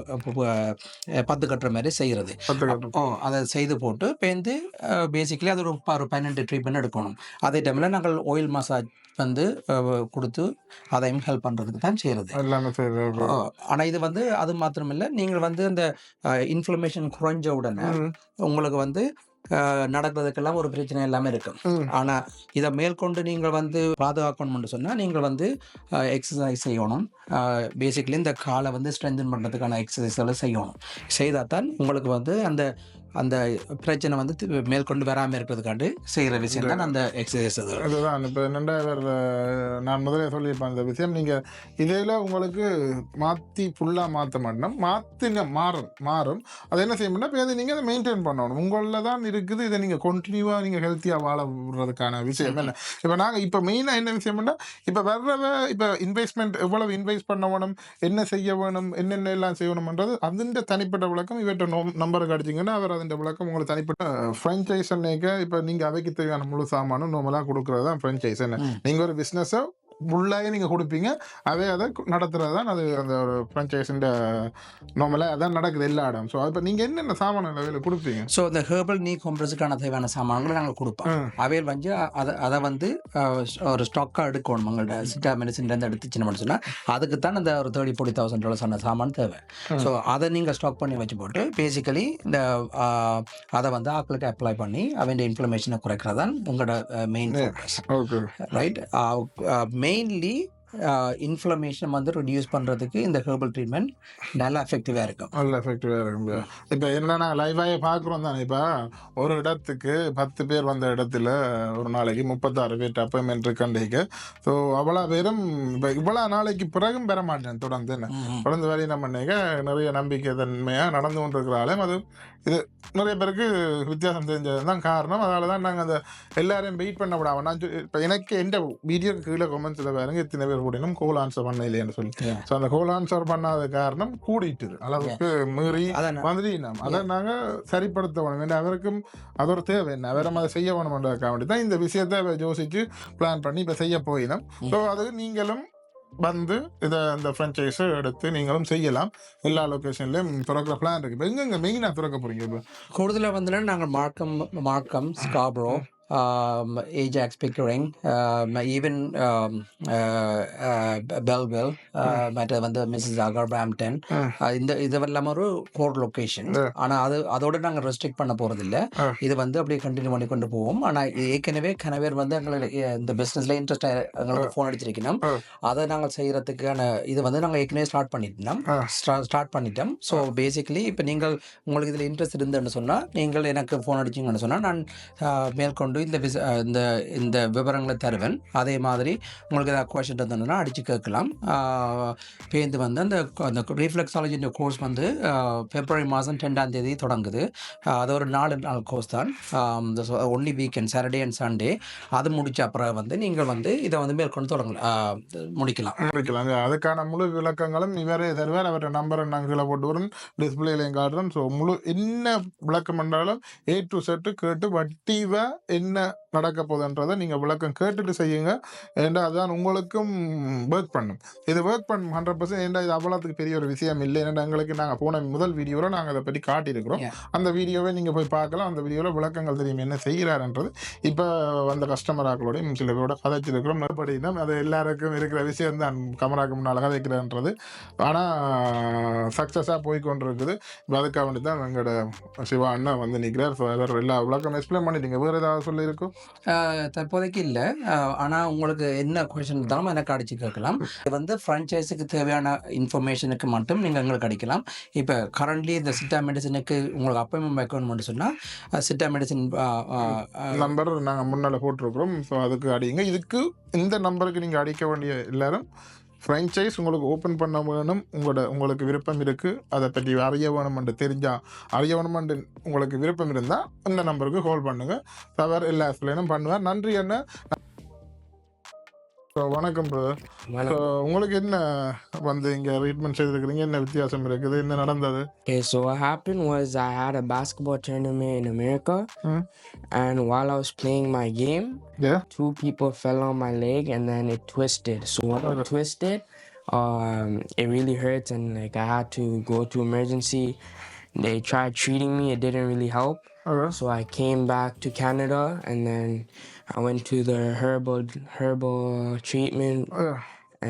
[SPEAKER 4] பத்து கட்டுற மாதிரி செய்கிறது அதை செய்து போட்டு பேருந்து பேசிக்கலி அது ஒரு ஒரு பன்னெண்டு ட்ரீட்மெண்ட் எடுக்கணும். அதே டைமில் நாங்கள் ஆயில் மசாஜ் வந்து கொடுத்து அதையும் ஹெல்ப் பண்ணுறதுக்கு தான் செய்கிறது ஆனால் இது வந்து அது மாத்திரமில்லை. நீங்கள் வந்து அந்த இன்ஃப்ளமேஷன் குறைஞ்ச உடனே உங்களுக்கு வந்து அஹ், நடக்கிறதுக்கெல்லாம் ஒரு பிரச்சனை எல்லாமே இருக்கும். ஆனால் இதை மேற்கொண்டு நீங்கள் வந்து பாதுகாக்கணும்னு சொன்னால் நீங்கள் வந்து எக்ஸசைஸ் செய்யணும். பேசிக்கலி இந்த காலை வந்து ஸ்ட்ரென்தன் பண்ணுறதுக்கான எக்ஸசைஸ் எல்லாம் செய்யணும். செய்தால் தான் உங்களுக்கு வந்து அந்த அந்த பிரச்சனை வந்து மேற்கொண்டு வராமல் இருக்கிறதுக்காண்டு செய்கிற விஷயம் தான் அந்த எக்ஸசைஸ் அது.
[SPEAKER 1] அதுதான் இப்போ என்னென்னா நான் முதலே சொல்லியிருப்பேன் இந்த விஷயம். நீங்கள் இதில் உங்களுக்கு மாற்றி ஃபுல்லாக மாற்ற மாட்டோம் மாற்றுங்க மாறும் மாறும். அதை என்ன செய்யணும்னா இப்போ அதை நீங்கள் அதை மெயின்டைன் பண்ணணும். உங்களில் தான் இருக்குது இதை நீங்கள் கண்டினியூவாக நீங்கள் ஹெல்த்தியாக வாழ விடுறதுக்கான விஷயம் என்ன? இப்போ நாங்கள் இப்போ மெயினாக என்ன விஷயம்னா இப்போ வர்றவ இப்போ இன்வெஸ்ட்மெண்ட் எவ்வளவு இன்வெஸ்ட் பண்ண வேணும் என்ன செய்ய வேணும் என்னென்ன எல்லாம் செய்யணும்ன்றது அதிൻ്റെ தனிப்பட்ட விளக்கம் இவர்கிட்ட நம்பருக்கு அடிச்சிங்கன்னா அவர் அதிൻ്റെ விளக்கம் உங்களுக்கு தனிப்பட்ட ஃப்ரான்ச்சைஸ் அன்னைக்கு இப்போ நீங்கள் அவைக்கு தேவையான முழு சாமானும் நார்மலாக கொடுக்குறது தான் ஃப்ரான்ச்சைஸ் என்ன? நீங்கள் ஒரு பிஸ்னஸை ஃபுல்லாகவே நீங்கள் கொடுப்பீங்க. அவே அதை நடத்துறது தான் அது அந்த ஒரு ஃப்ரான்ச்சைஸிൻ്റെ நார்மலாக அதான் நடக்குது எல்லா இடம். ஸோ இப்போ நீங்கள் என்னென்ன சாமான லெவலில் கொடுப்பீங்க?
[SPEAKER 4] ஸோ இந்த ஹெர்பல் நீ காம்ப்ரஸுக்கான தேவையான சாமான்களை நாங்கள் கொடுப்போம். அவையில் வந்து அதை அதை வந்து ஒரு ஸ்டாக்காக எடுக்கணும் உங்கள்ட்ட சிட்டா மெடிசின்லேருந்து எடுத்துச்சுன்னு சொன்னால் அதுக்கு தான் இந்த ஒரு தேர்ட்டி ஃபோர்ட்டி தௌசண்ட் டாலர்ஸ் ஆன சாமான் தேவை. ஸோ அதை நீங்கள் ஸ்டாக் பண்ணி வச்சு போட்டு பேசிக்கலி இந்த அதை வந்து ஆக்களுக்கு அப்ளை பண்ணி அவன் இன்ஃப்ளமேஷனை குறைக்கிறது தான் உங்களோட main focus
[SPEAKER 1] okay
[SPEAKER 4] right mainly inflammation வந்து ரிடியூஸ் பண்ணுறதுக்கு இந்த ஹெர்பல் ட்ரீட்மெண்ட் நல்லா எஃபெக்டிவாக இருக்கும்.
[SPEAKER 1] நல்ல எஃபெக்டிவாக இருக்கும் இப்போ என்னன்னா லைவாகவே பார்க்குறோம் தானே. இப்போ ஒரு இடத்துக்கு பத்து பேர் வந்த இடத்துல ஒரு நாளைக்கு முப்பத்தாறு பேர் அப்பாயின்மெண்ட் இருக்கண்டிக்கு ஸோ அவ்வளோ பேரும் இப்போ இவ்வளோ நாளைக்கு பிறகும் பெற மாட்டேன் தொடர்ந்து தொடர்ந்து வேலையை நம்ம பண்ணிக்க நிறைய நம்பிக்கை தன்மையாக நடந்து கொண்டிருக்கிறாலும் அது இது நிறைய பேருக்கு வித்தியாசம் தெரிஞ்சது தான் காரணம். அதனால தான் நாங்கள் அந்த எல்லாரையும் வெயிட் பண்ண விடாம நான் இப்போ எனக்கு எந்த வீடியோக்கு கீழே கமெண்ட்ஸில் பாருங்க இத்தனை பேர் கூடினும் கோல் ஆன்சர் பண்ண இல்லையான்னு சொல்லி. ஸோ அந்த கோல் ஆன்சர் பண்ணாத காரணம் கூடிட்டுது அளவுக்கு மீறி வந்துட்டு நம்ம அதை நாங்கள் சரிப்படுத்த வேணும் அவருக்கும் அது ஒரு தேவை. என்ன அவரை அதை செய்ய வேணும்ன்றதுக்காக வேண்டி தான் இந்த விஷயத்தை யோசிச்சு பிளான் பண்ணி இப்போ செய்ய போயினோம். ஸோ அது நீங்களும் வந்து இதை இந்த ஃப்ரான்ச்சைஸை எடுத்து நீங்களும் செய்யலாம். எல்லா லொக்கேஷன்லையும் திறக்கிற பிளான் இருக்கு. இப்போ எங்கெங்க மெயினாக திறக்க போறீங்க இப்போ?
[SPEAKER 4] கூடுதலாக வந்து நாங்கள் Markham Markham Scarborough Ajax Pickering even பெல்வெல் மற்ற வந்து மிஸ்ஸஸ் அகர் பிராம்டன் இந்த இதெல்லாம் ஒரு கோர் லொக்கேஷன் ஆனால் அது அதோட நாங்கள் ரெஸ்ட்ரிக்ட் பண்ண போகிறதில்ல இது வந்து அப்படியே கண்டினியூ பண்ணி கொண்டு போவோம். ஆனால் ஏற்கனவே கனவேர் வந்து எங்களுக்கு இந்த பிஸ்னஸில் இன்ட்ரெஸ்ட் எங்களுக்கு ஃபோன் அடிச்சிருக்கணும். அதை நாங்கள் செய்கிறதுக்கான இது வந்து நாங்கள் ஏற்கனவே ஸ்டார்ட் பண்ணிட்டோம். ஸ்டார்ட் பண்ணிட்டோம். ஸோ பேசிக்கலி இப்போ நீங்கள் உங்களுக்கு இதில் இன்ட்ரெஸ்ட் இருந்துன்னு சொன்னால் நீங்கள் எனக்கு ஃபோன் அடிச்சிங்கன்னு சொன்னால் நான் ஆஹ், இந்த விச இந்த இந்த விவரங்களை தருவேன். அதே மாதிரி உங்களுக்கு ஏதாவது கொஷின் இருந்ததுன்னா அடித்து கேட்கலாம். பேருந்து வந்து அந்த அந்த ரீஃப்ளெக்ஸாலஜி கோர்ஸ் வந்து பிப்ரவரி மாதம் ரெண்டாம் தேதி தொடங்குது. அது ஒரு நாலு நாள் கோர்ஸ் தான். Only weekend Saturday and Sunday அது முடிச்ச அப்புறம் வந்து நீங்கள் வந்து இதை வந்து மேற்கொண்டு தொடங்கலாம். முடிக்கலாம்.
[SPEAKER 1] முடிக்கலாம். அதுக்கான முழு விளக்கங்களும் இவரே தருவார். அவரோட நம்பரை நாங்கள் கீழே போட்டு வரும். டிஸ்பிளேலையும் காட்டுறோம். ஸோ முழு என்ன விளக்கம் என்றாலும் ஏ டு செட்டு கேட்டு வட்டிவா என்ன நடக்க போகுதுன்றதை நீங்கள் விளக்கம் கேட்டுட்டு செய்யுங்க. ஏண்டா அதுதான் உங்களுக்கும் ஒர்க் பண்ணும். இது ஒர்க் பண்ணும் ஹண்ட்ரட் பர்சன்ட் ஏண்டா இது அவ்வளோத்துக்கு பெரிய ஒரு விஷயம் இல்லை. ஏன்னா எங்களுக்கு நாங்கள் போன முதல் வீடியோவில் நாங்கள் அதை பற்றி காட்டியிருக்கிறோம். அந்த வீடியோவை நீங்கள் போய் பார்க்கலாம். அந்த வீடியோவில் விளக்கங்கள் தெரியும் என்ன செய்கிறாருன்றது. இப்போ வந்த கஸ்டமர் ஆக்களோடையும் சில பேரோட கதைச்சிருக்கிறோம். மறுபடி தான் அது எல்லாருக்கும் இருக்கிற விஷயம் தான். கமராக்கு முன்னால் கதைக்கிறன்றது. ஆனால் சக்ஸஸாக போய் கொண்டிருக்குது இப்போ அதுக்காக வேண்டி தான் எங்களோட சிவா அண்ணா வந்து நிற்கிறார் ஸோ எல்லா விளக்கம் எக்ஸ்பிளைன் பண்ணிட்டீங்க. வேறு ஏதாவது சொல்லியிருக்கோம்?
[SPEAKER 4] தற்போதைக்கு இல்லை. ஆனால் உங்களுக்கு என்ன கொஷின் இருந்தாலும் எனக்கு அடிச்சு கேட்கலாம். இது வந்து ஃப்ரான்ச்சைஸுக்கு தேவையான இன்ஃபர்மேஷனுக்கு மட்டும் நீங்கள் எங்களுக்கு அடிக்கலாம். இப்போ கரண்ட்லி இந்த சிட்டா மெடிசனுக்கு உங்களுக்கு அப்பாயின்மெண்ட் வைக்கணும்னு சொன்னால் சிட்டா மெடிசன்
[SPEAKER 1] நம்பர் நாங்கள் முன்னால் போட்டிருக்கிறோம். ஸோ அதுக்கு அடிங்க இதுக்கு இந்த நம்பருக்கு நீங்கள் அடிக்க வேண்டிய எல்லாரும் ஃப்ரான்ச்சைஸ் உங்களுக்கு ஓப்பன் பண்ண வேணும். உங்களோட உங்களுக்கு விருப்பம் இருக்குது அதை பற்றி அறிய வேணுமென்று தெரிஞ்சால் அறிய வேணுமென்று உங்களுக்கு விருப்பம் இருந்தால் இந்த நம்பருக்கு கால் பண்ணுங்கள் தவறு எல்லா எக்ஸ்பிளைனும் பண்ணுவேன் நன்றி என்ன வணக்கம் பிரதர் ஸோ உங்களுக்கு என்ன வந்து இங்கே ட்ரீட்மெண்ட் செய்திருக்கிறீங்க என்ன வித்தியாசம் இருக்குது என்ன நடந்தது
[SPEAKER 3] Okay, so what happened was I had a basketball tournament in America,
[SPEAKER 1] Hmm.
[SPEAKER 3] and while I was playing my game,
[SPEAKER 1] Yeah.
[SPEAKER 3] two people fell on my leg and then it twisted. So when it twisted, um, it really hurts, and like I had to go to emergency. They tried treating me; it didn't really help.
[SPEAKER 1] Okay.
[SPEAKER 3] So I came back to Canada, and then I went to the herbal herbal treatment,
[SPEAKER 1] Yeah.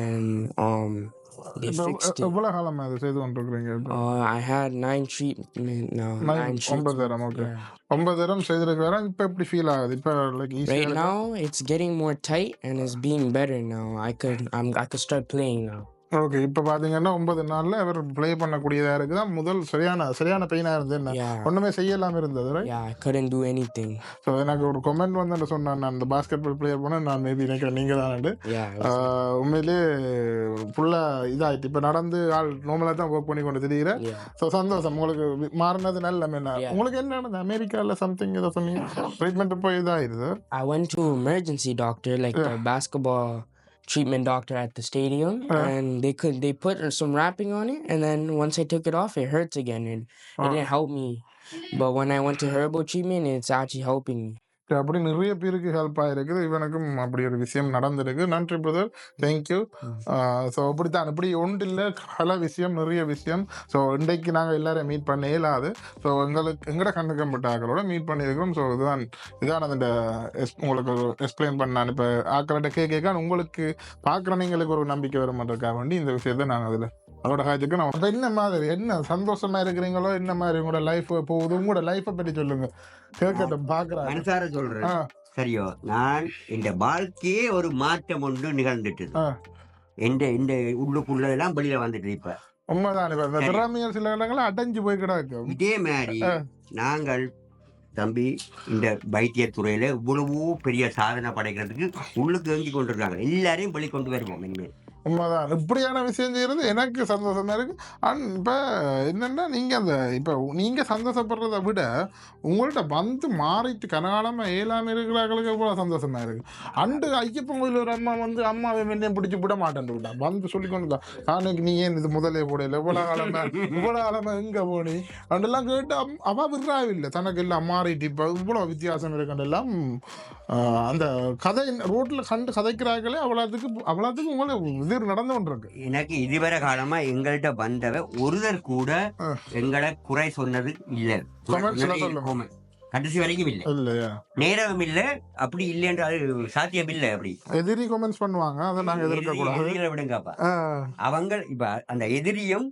[SPEAKER 3] and um, they
[SPEAKER 1] இப்போ
[SPEAKER 3] fixed it.
[SPEAKER 1] எவ்வளோ காலம் அது செய்து கொண்டிருக்கிறீங்க இப்போ
[SPEAKER 3] Uh, I had nine treatment now.
[SPEAKER 1] Nine
[SPEAKER 3] Nine treatments.
[SPEAKER 1] ஒன்பதாயிரம் ஓகே
[SPEAKER 3] Yeah.
[SPEAKER 1] ஒன்பதாயிரம் செய்திருக்கிறேன் இப்போ எப்படி ஃபீல் ஆகுது இப்போ லைக்
[SPEAKER 3] Right
[SPEAKER 1] ஈஸியாக
[SPEAKER 3] now, it's getting more tight and it's being better now. I could I'm I could start playing now.
[SPEAKER 1] Okay. இப்போ பார்த்தீங்கன்னா ஒன்பது நாளில் அவர் ப்ளே பண்ணக்கூடியதாக இருக்குது? தான் முதல் சரியான சரியான பெயினாக இருந்தது என்ன. ஒன்றுமே செய்யலாமல் இருந்தது right
[SPEAKER 3] couldn't do anything.
[SPEAKER 1] So எனக்கு ஒரு கமெண்ட் வந்து சொன்னேன். நான் அந்த பாஸ்கெட் பால் பிளேயர் போனால் நான் மேபி நினைக்கிறேன் நீங்கள் தான்
[SPEAKER 3] Yeah. it was-
[SPEAKER 1] உண்மையிலே ஃபுல்லாக இதாகிட்டு இப்போ நடந்து ஆள் நார்மலாக தான் ஒர்க் பண்ணி கொண்டு திரிகிற. ஸோ சந்தோஷம். உங்களுக்கு மாறினது நல்ல என்ன. உங்களுக்கு என்ன நடந்தது? அமெரிக்காவில் சம்திங் ஏதோ சொன்னீங்க. ட்ரீட்மெண்ட் போய் இதாகிடுது
[SPEAKER 3] went to emergency doctor, like the basketball treatment doctor at the stadium, uh-huh. and they could they put some wrapping on it, and then once I took it off, it hurts again, and it uh-huh. didn't help me. But when I went to herbal treatment, it's actually helping me.
[SPEAKER 1] அப்படி நிறைய பேருக்கு ஹெல்ப் ஆகிருக்குது இவனுக்கும் அப்படி ஒரு விஷயம் நடந்திருக்கு. நன்றி பிரதர் தேங்க்யூ ஸோ அப்படித்தான். இப்படி ஒன்று இல்லை. பல விஷயம் நிறைய விஷயம். ஸோ இன்றைக்கு நாங்கள் எல்லாரையும் மீட் பண்ண இயலாது. ஸோ எங்களுக்கு எங்கட கண்ணுக்கப்பட்ட ஆக்களோட மீட் பண்ணியிருக்கிறோம். ஸோ இதுதான் இதான் அந்த எஸ் உங்களுக்கு எக்ஸ்பிளைன் பண்ணான் இப்போ ஆக்களோட கே கேட்க உங்களுக்கு பார்க்குற நீங்களுக்கு ஒரு நம்பிக்கை வர மாட்டேருக்கா வேண்டி இந்த விஷயத்தை நாங்கள் அதில் அதோட காய்ச்சிக்கு நான் அப்போ என்ன மாதிரி என்ன சந்தோஷமா இருக்கிறீங்களோ என்ன மாதிரி உங்களோட லைஃப் போகுது உங்களோட லைஃப்பை பற்றி சொல்லுங்க. கேட்கட்டும் பார்க்குறாங்க
[SPEAKER 2] மனசார சொல்றேன்.
[SPEAKER 1] ஆ.
[SPEAKER 2] சரியோ நான் இந்த வாழ்க்கையே ஒரு மாற்றம் ஒன்று நிகழ்ந்துட்டு இந்த உள்ளுக்குள்ள எல்லாம் வெளியில வந்துட்டு இப்ப.
[SPEAKER 1] உண்மைதான் இப்போ இந்த சில இடங்கள்ல அடைஞ்சு போய் கிடக்கும்
[SPEAKER 2] இதே மாதிரி. நாங்கள் தம்பி இந்த வைத்தியத் துறையில இவ்வளவோ பெரிய சாதனை படைக்கிறதுக்கு உள்ளுக்கு ஏங்கி கொண்டிருக்காங்க. எல்லாரையும் வெளி கொண்டு வருவோம் இனிமேல்.
[SPEAKER 1] உண்மைதான். இப்படியான விஷயம் செய்கிறது எனக்கு சந்தோஷமா இருக்குது அண்ட் இப்போ என்னென்னா நீங்கள் அந்த இப்போ நீங்கள் சந்தோஷப்படுறதை விட உங்கள்கிட்ட வந்து மாறிட்டு கனகாலமாக ஏழாம இருக்கிறார்களுக்கு எவ்வளோ சந்தோஷமா இருக்குது அண்டு ஐயப்பன் கோயில் ஒரு அம்மா வந்து அம்மாவை மென்னையும் பிடிச்சி விட மாட்டேன் விட்டா வந்து சொல்லி கொண்டு நாளைக்கு நீ ஏன் இது முதலே போடல? இவ்வளோ காலமா இவ்வளோ காலமாக எங்கே போனி? அண்டெல்லாம் கேட்டு அம்- அவள் விடுறாவில்லை தனக்கு எல்லாம் மாறிட்டு இப்போ இவ்வளோ வித்தியாசம் இருக்குன்றெல்லாம் அந்த கதை ரோட்டில் கண்டு கதைக்கிறார்களே அவ்வளோத்துக்கு அவ்வளோத்துக்கு உங்களை இது நடந்து கொண்டிருக்கு.
[SPEAKER 2] எனக்கு இதுவரை காலமா எங்கள்கிட்ட வந்தவ ஒருவர் கூட. எங்களை குறை சொன்னது இல்ல. கடைசி வரைக்கும் இல்ல.
[SPEAKER 1] இல்லையா?
[SPEAKER 2] நேரம் இல்ல. அப்படி இல்லைன்றால் சாத்தியம் இல்ல அப்படி.
[SPEAKER 1] எதிரி கமெண்ட்ஸ் பண்ணுவாங்க. அதை நாங்கள் எதிர்க்க கூடாது
[SPEAKER 2] விடுங்கப்பா. அவங்க இப்ப அந்த எதிரியும்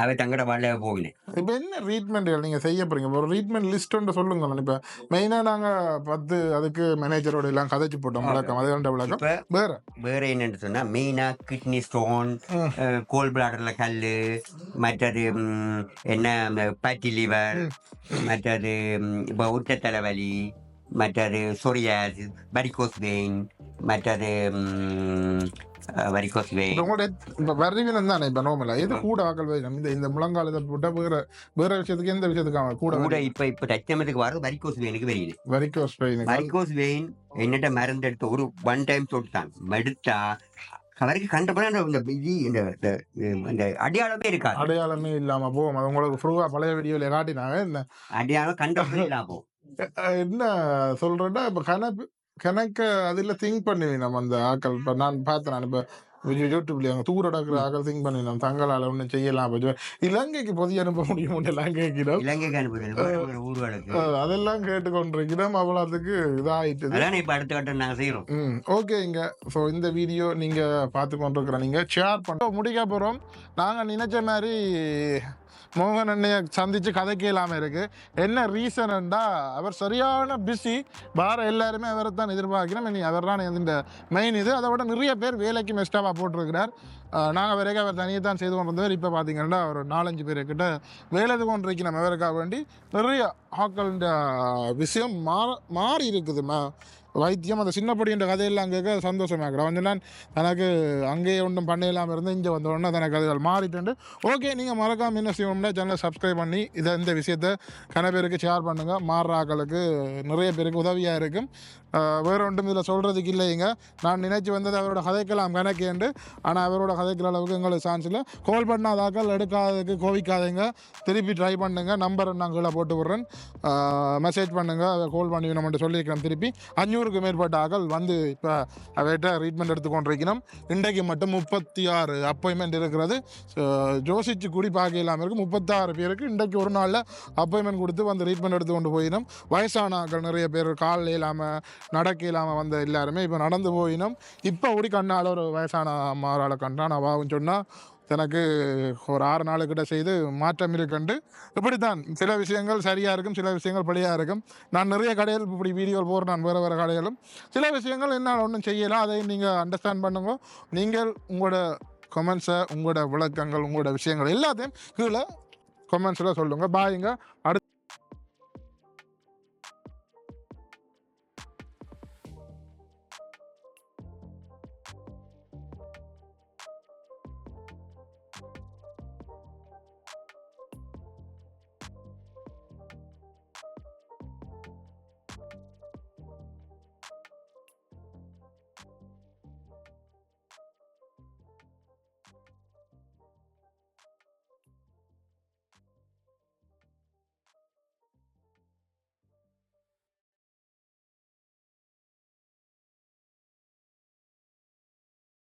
[SPEAKER 2] அவ தங்கட வாழ போகினேன்
[SPEAKER 1] இப்போ என்ன ட்ரீட்மெண்ட் நீங்கள் செய்ய போறீங்க? இப்போ ஒரு ட்ரீட்மெண்ட் லிஸ்ட் ஒன்று சொல்லுங்க இப்போ மெயினாக நாங்கள் பத்து அதுக்கு மேனேஜரோட எல்லாம் கதைச்சு போட்டோம். விளக்கம் அது விளக்கம் வேற?
[SPEAKER 2] வேற என்னன்னு சொன்னா மெயினா கிட்னி ஸ்டோன். கோல் பிளாடர்ல கல்லு மற்றது என்ன பேட்டி லிவர் மற்றது இப்போ உட்ட தலைவலி மற்றது சொரியாஸ் வரிகோஸ் வெயின் மற்றது வரிகோஸ் வெயின்
[SPEAKER 1] இப்போ உங்களோட இப்போ வரிவினம் தானே இப்போ நோமலாக எது கூட ஆக்கள் வைக்கணும் இந்த இந்த போட்டால் வேற வேற விஷயத்துக்கு எந்த விஷயத்துக்கு கூட
[SPEAKER 2] கூட இப்ப இப்ப தச்சமத்துக்கு வர வரிகோஸ் வெயினுக்கு வருது வரிகோஸ் வெயின் என்னட்ட மருந்து எடுத்து ஒரு ஒன் டைம் தொட்டான் எடுத்தா அவருக்கு கண்டபடி இந்த இது இந்த அடையாளமே இருக்காது
[SPEAKER 1] அடையாளமே இல்லாமல் போகும் அது உங்களுக்கு பழைய வீடியோவில் காட்டினாங்க என்ன
[SPEAKER 2] அடையாளம் கண்டபடி இல்லாம
[SPEAKER 1] என்ன சொல்றேன்னா இப்போ கணக்கு கணக்க அதில் திங்க் பண்ணுவேன் நம்ம அந்த ஆக்கள். இப்போ நான் பார்த்தேன் நான் இப்போ யூடியூப்ல அவங்க தூர அடக்கிற ஆக்கள் திங்க் பண்ணினோம் தங்களால் ஒன்றும் செய்யலாம். இலங்கைக்கு பொதிய அனுப்ப முடியும்?
[SPEAKER 2] இலங்கைக்கு
[SPEAKER 1] அதெல்லாம் கேட்டுக்கொண்டிருக்கிறோம். அவ்வளோத்துக்கு
[SPEAKER 2] அதான் இப்ப அடுத்த கட்டம் நாங்க செய்யறோம்
[SPEAKER 1] ம் ஓகேங்க ஸோ இந்த வீடியோ நீங்கள் பார்த்து கொண்டிருக்கிற நீங்கள் ஷேர் பண்ண முடிக்க போகிறோம் நாங்கள் நினைச்ச மாதிரி மோகன் அண்ணையை சந்தித்து கதைக்க இல்லாமல் இருக்குது என்ன ரீசன்டா அவர் சரியான பிஸி வேறு எல்லாருமே அவரை தான் எதிர்பார்க்கிறோம். இனி அவர் தான் இந்த மெயின் இது. அதை விட நிறைய பேர் வேலைக்கு மெஸ்டாவாக போட்டிருக்கிறார். நாங்கள் வரைக்கும் அவர் தனியாக தான் செய்து கொண்டிருந்தவர் இப்போ பார்த்தீங்கன்னா ஒரு நாலஞ்சு பேருக்கிட்ட வேலை கொண்டிருக்கிறோம் வேறக்காக வேண்டி நிறைய ஆக்களின் விஷயம் மாற மாறி இருக்குது மா. வைத்தியம் அந்த சின்ன பொடின்ற கதையெல்லாம் கேட்க சந்தோஷமாக்கிறேன் வந்து நான் தனக்கு அங்கேயே ஒன்றும் பண்ண இல்லாமல் இருந்து இங்கே வந்த உடனே தனக்கு கதைகள் மாறிட்டு ஓகே நீங்கள் மறக்காம என்ன செய்யணும்னா சேனலை சப்ஸ்கிரைப் பண்ணி இதை இந்த விஷயத்தை கன பேருக்கு ஷேர் பண்ணுங்கள் மாறுற ஆக்களுக்கு நிறைய பேருக்கு உதவியாக இருக்கும். வேறு ஒன்றும் இதில் சொல்கிறதுக்கு இல்லைங்க. நான் நினைச்சு வந்தது அவரோட கதைக்கலாம் என்று. ஆனால் அவரோட கதைக்கிற அளவுக்கு எங்களுக்கு சான்ஸ் இல்லை. கால் பண்ணாதாக்கள் எடுக்காததுக்கு கோவிக்காதீங்க. திருப்பி ட்ரை பண்ணுங்க. நம்பரை நான் கீழே போட்டு விட்றேன். மெசேஜ் பண்ணுங்கள் கால் பண்ணி நம்மகிட்ட சொல்லியிருக்கிறேன் திருப்பி. அஞ்சூறுக்கு மேற்பட்ட ஆக்கள் வந்து இப்போ அவர்கிட்ட ட்ரீட்மெண்ட் எடுத்துக்கொண்டிருக்கணும் இன்றைக்கு மட்டும் முப்பத்தி ஆறு அப்பாயின்மெண்ட் இருக்கிறது ஜோசிச்சு குடி பார்க்க இல்லாமல் இருக்குது முப்பத்தாறு பேருக்கு இன்றைக்கு ஒரு நாளில் அப்பாயின்மெண்ட் கொடுத்து வந்து ட்ரீட்மெண்ட் எடுத்து கொண்டு போயிடும். வயசான ஆக்கள் நிறைய பேர் காலில் இல்லாமல் நடக்க இல்லாமல் வந்த எல்லாருமே இப்போ நடந்து போயினோம் இப்போ ஓடி கண்ணால் ஒரு வயசான அம்மாவால் கண்டான் அவாவும் சொன்னால் எனக்கு ஒரு ஆறு நாளுக்கிட்ட செய்து மாற்றம் இருக்குண்டு. இப்படித்தான். சில விஷயங்கள் சரியாக இருக்கும் சில விஷயங்கள் பழியாக இருக்கும். நான் நிறைய கடைகள் இப்படி வீடியோ போகிற நான் வேறு வேறு கடைகளும். சில விஷயங்கள் என்னால் ஒன்றும் செய்யலாம். அதை நீங்கள் அண்டர்ஸ்டாண்ட் பண்ணுங்க. நீங்கள் உங்களோட கமெண்ட்ஸை உங்களோட விளக்கங்கள் உங்களோட விஷயங்கள் எல்லாத்தையும் கீழே கமெண்ட்ஸில் சொல்லுங்கள் பாயுங்க அடுத்த